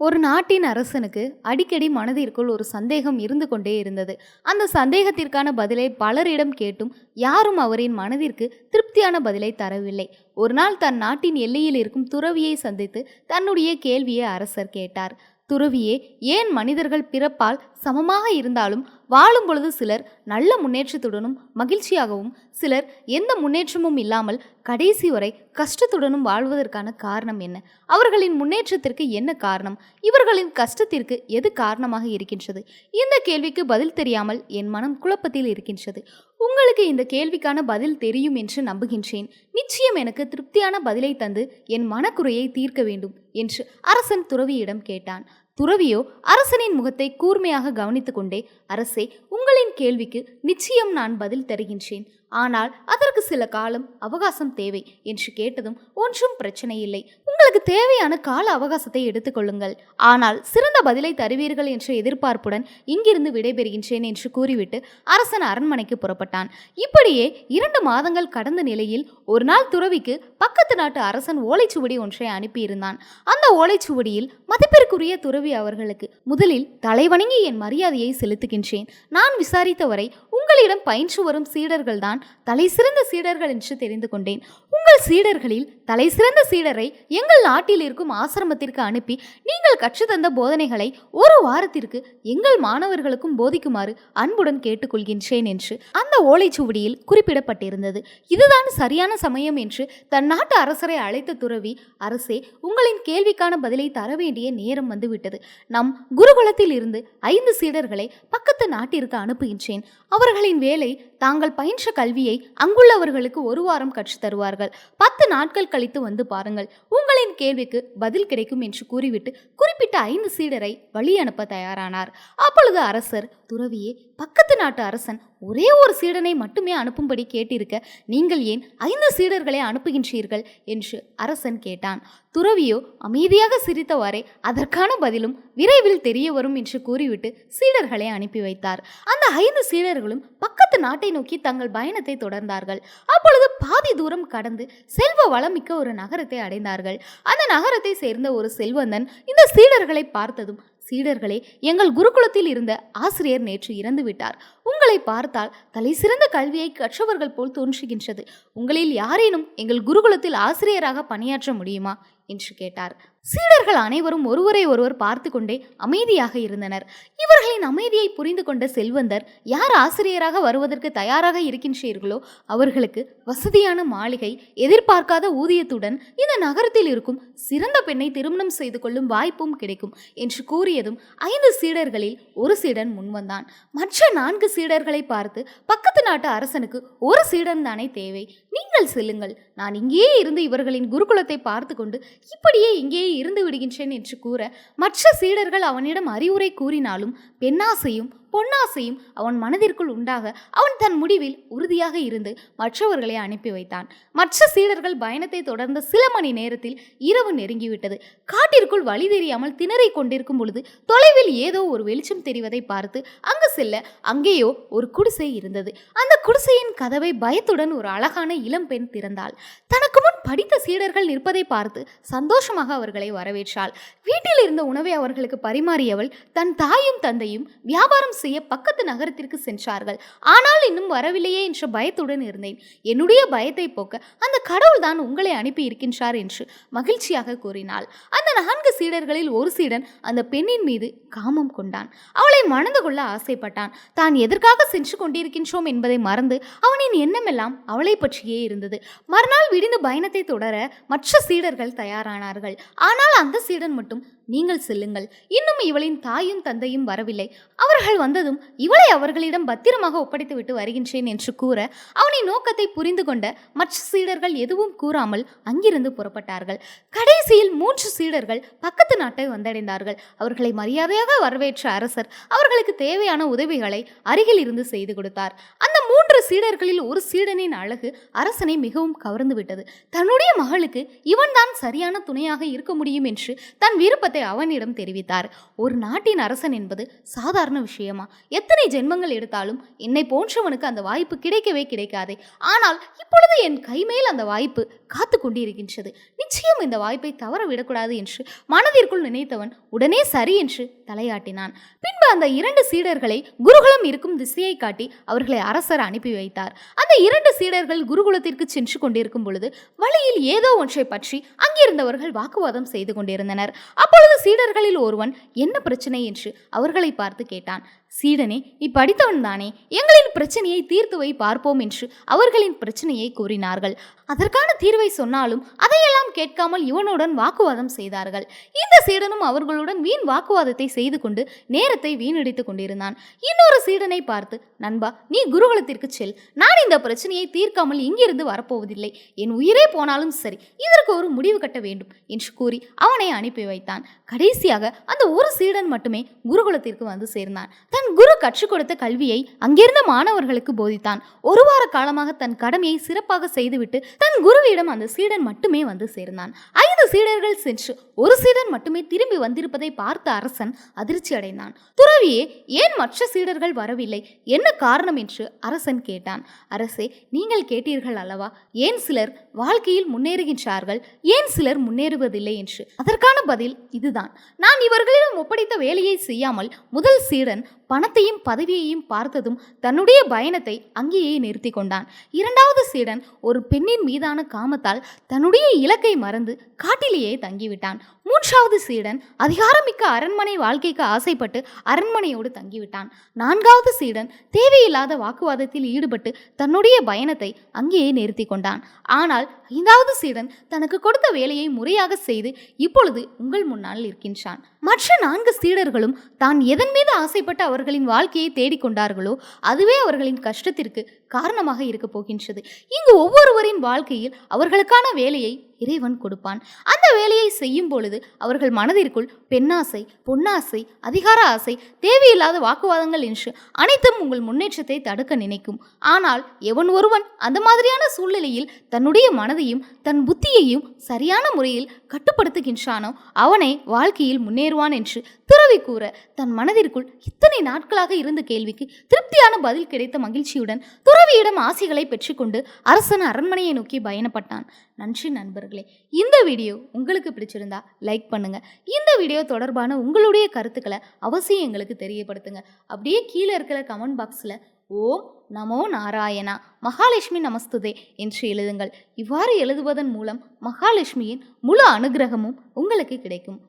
ஒரு நாட்டின் அரசனுக்கு அடிக்கடி மனதிற்குள் ஒரு சந்தேகம் இருந்து கொண்டே இருந்தது. அந்த சந்தேகத்திற்கான பதிலை பலரிடம் கேட்டும் யாரும் அவரின் மனதிற்கு திருப்தியான பதிலை தரவில்லை. ஒரு நாள் தன் நாட்டின் எல்லையில் இருக்கும் துறவியை சந்தித்து தன்னுடைய கேள்வியை அரசர் கேட்டார். துறவியே ஏன் மனிதர்கள் பிறப்பால் சமமாக இருந்தாலும் வாழும் பொழுது சிலர் நல்ல முன்னேற்றத்துடனும் மகிழ்ச்சியாகவும் சிலர் எந்த முன்னேற்றமும் இல்லாமல் கடைசி வரை கஷ்டத்துடனும் வாழ்வதற்கான காரணம் என்ன? அவர்களின் முன்னேற்றத்திற்கு என்ன காரணம்? இவர்களின் கஷ்டத்திற்கு எது காரணமாக இருக்கின்றது? இந்த கேள்விக்கு பதில் தெரியாமல் என் மனம் குழப்பத்தில் இருக்கின்றது. உங்களுக்கு இந்த கேள்விக்கான பதில் தெரியும் என்று நம்புகின்றேன். நிச்சயம் எனக்கு திருப்தியான பதிலை தந்து என் மனக்குறையை தீர்க்க வேண்டும் என்று அரசன் துறவியிடம் கேட்டான். துறவியோ அரசனின் முகத்தை கூர்மையாக கவனித்து கொண்டே அரசே உங்களின் கேள்விக்கு நிச்சயம் நான் பதில் தருகின்றேன். ஆனால் அதற்கு சில காலம் அவகாசம் தேவை என்று கேட்டதும் ஒன்றும் பிரச்சனை இல்லை உங்களுக்கு தேவையான கால அவகாசத்தை எடுத்துக்கொள்ளுங்கள் ஆனால் சிறந்த பதிலை தருவீர்கள் என்ற எதிர்பார்ப்புடன் இங்கிருந்து விடைபெறுகின்றேன் என்று கூறிவிட்டு அரசன் அரண்மனைக்கு புறப்பட்டான். இப்படியே இரண்டு மாதங்கள் கடந்த நிலையில் ஒரு நாள் துறவிக்கு பக்கத்து நாட்டு அரசன் ஓலைச்சுவடி ஒன்றை அனுப்பியிருந்தான். அந்த ஓலைச்சுவடியில் மதிப்பிற்குரிய துறவி அவர்களுக்கு முதலில் தலைவணங்கி என் மரியாதையை செலுத்துகின்றேன். நான் விசாரித்தவரை உங்களிடம் பயின்று வரும் சீடர்கள்தான் தலை சிறந்த சீடர்கள் என்று தெரிந்து கொண்டேன். உங்கள் சீடர்களில் தலை சிறந்த சீடரை எங்கள் நாட்டில் இருக்கும் ஆசிரமத்திற்கு அனுப்பி நீங்கள் கற்று தந்த போதனைகளை ஒரு வாரத்திற்கு எங்கள் மாணவர்களுக்கும் போதிக்குமாறு அன்புடன் கேட்டுக்கொள்கின்றேன் என்று அந்த ஓலைச்சுவடியில் குறிப்பிடப்பட்டிருந்தது. இதுதான் சரியான சமயம் என்று தன் நாட்டு அரசரை அழைத்த துறவி அரசே உங்களின் கேள்விக்கான பதிலை தர வேண்டிய நேரம் வந்துவிட்டது. நம் குருகுலத்தில் இருந்து ஐந்து சீடர்களை பக்கத்து நாட்டிற்கு அனுப்புகின்றேன். அவர்களின் வேலை தாங்கள் பயின்ற கல்வியை அங்குள்ளவர்களுக்கு ஒரு வாரம் கற்றுத் தருவார்கள். பத்து நாட்கள் கழித்து வந்து பாருங்கள். உங்களின் கேள்விக்கு பதில் கிடைக்கும் என்று கூறிவிட்டு குறிப்பிட்ட ஐந்து சீடரை வழி அனுப்ப தயாரானார். அப்பொழுது அரசர் துறவியே பக்கத்து நாட்டு அரசன் ஒரே ஒரு சீடனை மட்டுமே அனுப்பும்படி கேட்டிருக்க நீங்கள் ஏன் ஐந்து சீடர்களை அனுப்புகின்றீர்கள்? என்று அரசன் கேட்டான். துறவியோ அமைதியாக சிரித்தவாறே அதற்கான பதிலும் விரைவில் தெரிய வரும் என்று கூறிவிட்டு சீடர்களை அனுப்பி வைத்தார். அந்த ஐந்து சீடர்களும் பக்கத்து நாட்டை நோக்கி தங்கள் பயணத்தை தொடர்ந்தார்கள். அப்பொழுது பாதி தூரம் கடந்து செல்வ வளமிக்க ஒரு நகரத்தை அடைந்தார்கள். அந்த நகரத்தை சேர்ந்த ஒரு செல்வந்தன் இந்த சீடர்களை பார்த்ததும் சீடர்களே எங்கள் குருகுலத்தில் இருந்த ஆசிரியர் நேற்று இறந்துவிட்டார் உங்களை பார்த்தால் தலை சிறந்த கல்வியை கற்றவர்கள் போல் தோன்றுகின்றது. உங்களில் யாரேனும் எங்கள் குருகுலத்தில் ஆசிரியராக பணியாற்ற முடியுமா? என்று கேட்டார். சீடர்கள் அனைவரும் ஒருவரை ஒருவர் பார்த்து கொண்டே அமைதியாக இருந்தனர். இவர்களின் அமைதியை புரிந்து கொண்ட செல்வந்தர் யார் ஆசிரியராக வருவதற்கு தயாராக இருக்கின்றீர்களோ அவர்களுக்கு வசதியான மாளிகை எதிர்பார்க்காத ஊதியத்துடன் இந்த நகரத்தில் இருக்கும் சிறந்த பெண்ணை திருமணம் செய்து கொள்ளும் வாய்ப்பும் கிடைக்கும் என்று கூறியதும் ஐந்து சீடர்களில் ஒரு சீடன் முன்வந்தான் மற்ற நான்கு சீடர்களை பார்த்து பக்கத்து நாட்டு அரசனுக்கு ஒரு சீடன் தானே தேவை. நீங்கள் செல்லுங்கள். நான் இங்கேயே இருந்து இவர்களின் குருகுலத்தை பார்த்து கொண்டு இப்படியே இங்கேயே இருந்து விடுகின்றேன் என்று கூற மற்ற சீடர்கள் அவனிடம் அறிவுரை கூறினாலும் பெண்ணாசையும் பொன்னாசையும் அவன் மனதிற்குள் உண்டாக அவன் தன் முடிவில் உறுதியாக இருந்து மற்றவர்களை அனுப்பி வைத்தான். மற்ற சீடர்கள் பயணத்தை தொடர்ந்த சில மணி நேரத்தில் இரவு நெருங்கிவிட்டது. காட்டிற்குள் வழி தெரியாமல் திணறிக் கொண்டிருக்கும் பொழுது தொலைவில் ஏதோ ஒரு வெளிச்சம் தெரிவதை பார்த்து அங்கு செல்ல அங்கேயோ ஒரு குடிசை இருந்தது. அந்த குடிசையின் கதவை பயத்துடன் ஒரு அழகான இளம்பெண் திறந்தாள். தனக்கு முன் படித்த சீடர்கள் நிற்பதை பார்த்து சந்தோஷமாக அவர்களை வரவேற்றாள். வீட்டில் இருந்த உணவை அவர்களுக்கு பரிமாறியவள் தன் தாயும் தந்தையும் வியாபாரம் செய்ய பக்கத்து நகரத்திற்கு சென்றார்கள். ஆனால் இன்னும் வரவில்லையே என்ற பயத்துடன் இருந்தேன். என்னுடைய பயத்தை போக்க அந்த கடவுள் தான் உங்களை அனுப்பி இருக்கின்றார் என்று மகிழ்ச்சியாக கூறினாள். அந்த நான்கு சீடர்களில் ஒரு சீடன் அந்த பெண்ணின் மீது காமம் கொண்டான். அவளை மணந்து கொள்ள ஆசைப்பட்டான். தான் எதற்காக சென்று கொண்டிருக்கின்றோம் என்பதை மறந்து அவனின் எண்ணமெல்லாம் அவளை பற்றியே இருந்தது. மறுநாள் விடிந்து பயணத்தை தொடர மற்ற சீடர்கள் தயாரானார்கள். ஆனால் அந்த சீடன் மட்டும் நீங்கள் செல்லுங்கள். இன்னும் இவளின் தாயும் தந்தையும் வரவில்லை. அவர்கள் வந்ததும் இவளை அவர்களிடம் பத்திரமாக ஒப்படைத்துவிட்டு வருகின்றேன் என்று கூற அவனின் நோக்கத்தை புரிந்து கொண்ட மற்ற சீடர்கள் எதுவும் கூறாமல் அங்கிருந்து புறப்பட்டார்கள். கடைசியில் மூன்று சீடர்கள் பக்கத்து நாட்டை வந்தடைந்தார்கள். அவர்களை மரியாதையாக வரவேற்ற அரசர் அவர்களுக்கு தேவையான உதவிகளை அருகில் இருந்து செய்து கொடுத்தார். அந்த மூன்று ஐவரு சீடர்களில் ஒரு சீடனின் அழகு அரசனை மிகவும் கவர்ந்து விட்டது. தன்னுடைய மகளுக்கு இவன்தான் சரியான துணையாக இருக்க முடியும் என்று தன் விருப்பத்தை அவனிடம் தெரிவித்தார். ஒரு நாட்டின் அரசன் என்பது சாதாரண விஷயமா? எத்தனை ஜென்மங்கள் எடுத்தாலும் என்னை போன்றவனுக்கு அந்த வாய்ப்பு கிடைக்கவே கிடைக்காதே. ஆனால் இப்பொழுது என் கைமேல் அந்த வாய்ப்பு காத்து கொண்டிருக்கின்றது. நிச்சயம் இந்த வாய்ப்பை தவற விடக்கூடாது என்று மனதிற்குள் நினைத்தவன் உடனே சரி என்று தலையாட்டினான். பின்பு அந்த இரண்டு சீடர்களை குருகுலம் இருக்கும் திசையை காட்டி அவர்களை அரசர் அனுப்பி அனுப்பி வைத்தார். அந்த இரண்டு சீடர்கள் குருகுலத்திற்கு சென்று கொண்டிருக்கும் பொழுது வழியில் ஏதோ ஒன்றை பற்றி அங்கிருந்தவர்கள் வாக்குவாதம் செய்து கொண்டிருந்தனர். அப்பொழுது சீடர்களில் ஒருவன் என்ன பிரச்சனை? என்று அவர்களை பார்த்து கேட்டான். சீடனே இப்படித்தவன் தானே? எங்களின் பிரச்சனையை தீர்த்து வை பார்ப்போம் என்று அவர்களின் பிரச்சனையை கூறினார்கள். அதற்கான தீர்வை சொன்னாலும் அதையெல்லாம் கேட்காமல் இவனுடன் வாக்குவாதம் செய்தார்கள். இந்த சீடனும் அவர்களுடன் வீண் வாக்குவாதத்தை செய்து கொண்டு நேரத்தை வீணடித்துக் கொண்டிருந்தான். இன்னொரு சீடனை பார்த்து நண்பா நீ குருகுலத்திற்கு செல் நான் இந்த பிரச்சனையை தீர்க்காமல் இங்கிருந்து வரப்போவதில்லை. என் உயிரே போனாலும் சரி இதற்கு ஒரு முடிவு கட்ட வேண்டும் என்று கூறி அவனை அனுப்பி வைத்தான். கடைசியாக அந்த ஒரு சீடன் மட்டுமே குருகுலத்திற்கு வந்து சேர்ந்தான். தன் குரு கற்றுக் கொடுத்த கல்வியை அங்கிருந்த மாணவர்களுக்கு போதித்தான். ஒரு வார காலமாக தன் கடமையை சிறப்பாக செய்துவிட்டு தன் குருவிடம் அந்த சீடன் மட்டுமே வந்து சேர்ந்தான். ஐந்து சீடர்கள் சென்று ஒரு சீடன் மட்டுமே திரும்பி வந்திருப்பதை பார்த்த அரசன் அதிர்ச்சி அடைந்தான் துறவியே ஏன் மற்ற சீடர்கள் வரவில்லை? என்ன காரணம் என்று அரசன் கேட்டான். அரசே நீங்கள் கேட்டீர்கள் அல்லவா? ஏன் சிலர் வாழ்க்கையில் முன்னேறுகின்றார்கள்? ஏன் சிலர் முன்னேறுவதில்லை? என்று. அதற்கான பதில் இதுதான். நான் இவர்களிடம் ஒப்படைத்த வேலையை செய்யாமல் முதல் சீடன் பணத்தையும் பதவியையும் பார்த்ததும் தன்னுடைய பயணத்தை அங்கேயே நிறுத்தி கொண்டான். இரண்டாவது சீடன் ஒரு பெண்ணின் மீதான காமத்தால் தன்னுடைய இலக்கை மறந்து காட்டிலேயே தங்கிவிட்டான். மூன்றாவது சீடன் அதிகாரமிக்க அரண்மனை வாழ்க்கைக்கு ஆசைப்பட்டு அரண்மனையோடு தங்கிவிட்டான். நான்காவது சீடன் தேவையில்லாத வாக்குவாதத்தில் ஈடுபட்டு தன்னுடைய பயணத்தை அங்கேயே நிறுத்தி கொண்டான். ஆனால் ஐந்தாவது சீடன் தனக்கு கொடுத்த வேலையை முறையாக செய்து இப்பொழுது உங்கள் முன்னால் இருக்கின்றான் மற்ற நான்கு சீடர்களும் தான் எதன் மீது ஆசைப்பட்டு அவர்களின் வாழ்க்கையை தேடிக்கொண்டார்களோ அதுவே அவர்களின் கஷ்டத்திற்கு காரணமாக இருக்கப் போகின்றது. இங்கு ஒவ்வொருவரின் வாழ்க்கையில் அவர்களுக்கான வேலையை இறைவன் கொடுப்பான். அந்த வேலையை செய்யும் பொழுது அவர்கள் மனதிற்குள் பெண்ணாசை பொன்னாசை அதிகார ஆசை தேவையில்லாத வாக்குவாதங்கள் என்று அனைத்தும் உங்கள் முன்னேற்றத்தை தடுக்க நினைக்கும். ஆனால் எவன் ஒருவன் அந்த மாதிரியான சூழ்நிலையில் தன்னுடைய மனதையும் தன் புத்தியையும் சரியான முறையில் கட்டுப்படுத்துகின்றானோ அவனை வாழ்க்கையில் முன்னேறுவான் என்று துறவி கூற தன் மனதிற்குள் இத்தனை நாட்களாக இருந்த கேள்விக்கு திருப்தியான பதில் கிடைத்த மகிழ்ச்சியுடன் துறவியிடம் ஆசைகளை பெற்றுக்கொண்டு அரசன் அரண்மனையை நோக்கி பயணப்பட்டான். நன்றி நண்பர்களே. இந்த வீடியோ உங்களுக்கு பிடிச்சிருந்தா லைக் பண்ணுங்க. இந்த வீடியோ தொடர்பான உங்களுடைய கருத்துக்களை அவசியம் எங்களுக்கு தெரியப்படுத்துங்க. அப்படியே கீழே இருக்கிற கமெண்ட் பாக்ஸில் ஓம் நமோ நாராயணா மகாலட்சுமி நமஸ்துதே என்று எழுதுங்கள். இவ்வாறு எழுதுவதன் மூலம் மகாலட்சுமியின் முழு அனுகிரகமும் உங்களுக்கு கிடைக்கும்.